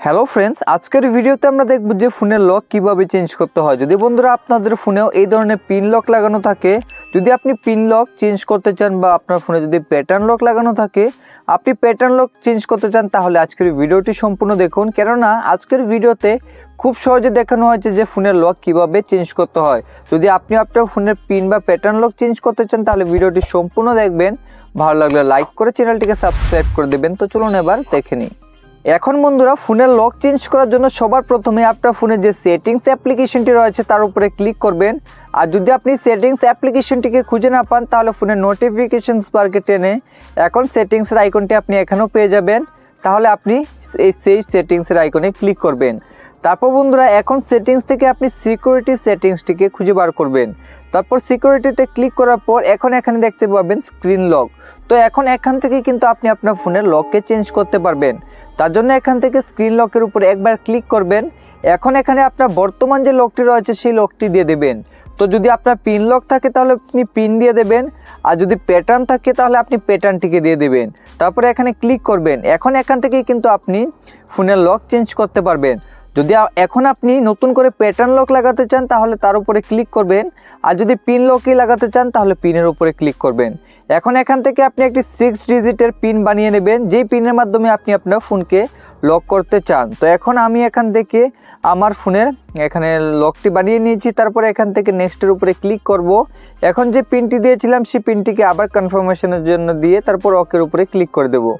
Hello friends আজকের ভিডিওতে আমরা দেখব যে ফোনের লক কীভাবে চেঞ্জ করতে হয়। যদি বন্ধুরা আপনাদের ফোনেও এই ধরনের পিন লক লাগানো থাকে, যদি আপনি পিন লক চেঞ্জ করতে চান বা আপনার ফোনে যদি প্যাটার্ন লক লাগানো থাকে, আপনি প্যাটার্ন লক চেঞ্জ করতে চান, তাহলে আজকের ভিডিওটি সম্পূর্ণ দেখুন। কেননা, আজকের ভিডিওতে খুব সহজে দেখানো হয়েছে যে ফোনের লক কীভাবে চেঞ্জ করতে হয়। যদি আপনি আপনার ফোনের পিন বা প্যাটার্ন লক চেঞ্জ করতে চান, তাহলে ভিডিওটি সম্পূর্ণ দেখবেন। ভালো লাগলে লাইক করে চ্যানেলটিকে সাবস্ক্রাইব করে দেবেন। তো চলুন এবার দেখে নিই। এখন বন্ধুরা ফোনের লক চেঞ্জ করার জন্য সবার প্রথমে আপনার ফোনের যে সেটিংস অ্যাপ্লিকেশনটি রয়েছে, তার উপরে ক্লিক করবেন। আর যদি আপনি সেটিংস অ্যাপ্লিকেশনটিকে খুঁজে না পান, তাহলে ফোনের নোটিফিকেশনস বারকে টেনে এখন সেটিংসের আইকনটি আপনি এখানেও পেয়ে যাবেন। তাহলে আপনি এই সেই সেটিংসের আইকনে ক্লিক করবেন। তারপর বন্ধুরা, এখন সেটিংস থেকে আপনি সিকিউরিটি সেটিংসটিকে খুঁজে বার করবেন। তারপর সিকিউরিটিতে ক্লিক করার পর এখন এখানে দেখতে পাবেন স্ক্রিন লক তো এখন এখান থেকে কিন্তু আপনি আপনার ফোনের লককে চেঞ্জ করতে পারবেন। তার জন্য এখান থেকে স্ক্রিন লকের উপর একবার ক্লিক করবেন। এখন এখানে আপনার বর্তমান যে লকটি রয়েছে, সেই লকটি দিয়ে দেবেন। তো যদি আপনার পিন লক থাকে, তাহলে আপনি পিন দিয়ে দেবেন। আর যদি প্যাটার্ন থাকে, তাহলে আপনি প্যাটার্নটিকে দিয়ে দেবেন। তারপরে এখানে ক্লিক করবেন। এখন এখান থেকেই কিন্তু আপনি ফোনের লক চেঞ্জ করতে পারবেন। যদি এখন আপনি নতুন করে প্যাটার্ন লক লাগাতে চান, তাহলে তার উপরে ক্লিক করবেন। আর যদি পিন লকই লাগাতে চান, তাহলে পিনের উপরে ক্লিক করবেন। এখন এখান থেকে আপনি একটি সিক্স ডিজিটের পিন বানিয়ে নেবেন, যেই পিনের মাধ্যমে আপনি আপনার ফোনকে লক করতে চান। তো এখন আমি এখান থেকে আমার ফোনের এখানে লকটি বানিয়ে নিয়েছি, তারপরে এখান থেকে নেক্সটের উপরে ক্লিক করব। এখন যে পিনটি দিয়েছিলাম, সেই পিনটিকে আবার কনফার্মেশনের জন্য দিয়ে তারপর অকের উপরে ক্লিক করে দেবো।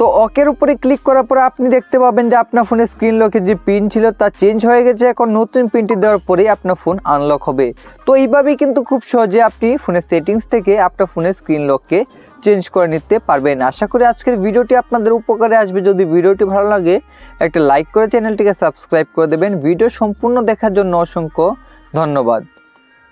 তো অকের উপরে ক্লিক করার পরে আপনি দেখতে পাবেন যে আপনার ফোনের স্ক্রিন লকের যে পিন ছিল তা চেঞ্জ হয়ে গেছে। এখন নতুন পিনটি দেওয়ার পরেই আপনার ফোন আনলক হবে। তো এইভাবেই কিন্তু খুব সহজে আপনি ফোনের সেটিংস থেকে আপনার ফোনের স্ক্রিন লককে চেঞ্জ করে নিতে পারবেন। আশা করি আজকের ভিডিওটি আপনাদের উপকারে আসবে। যদি ভিডিওটি ভালো লাগে, একটা লাইক করে চ্যানেলটিকে সাবস্ক্রাইব করে দেবেন। ভিডিও সম্পূর্ণ দেখার জন্য অসংখ্য ধন্যবাদ।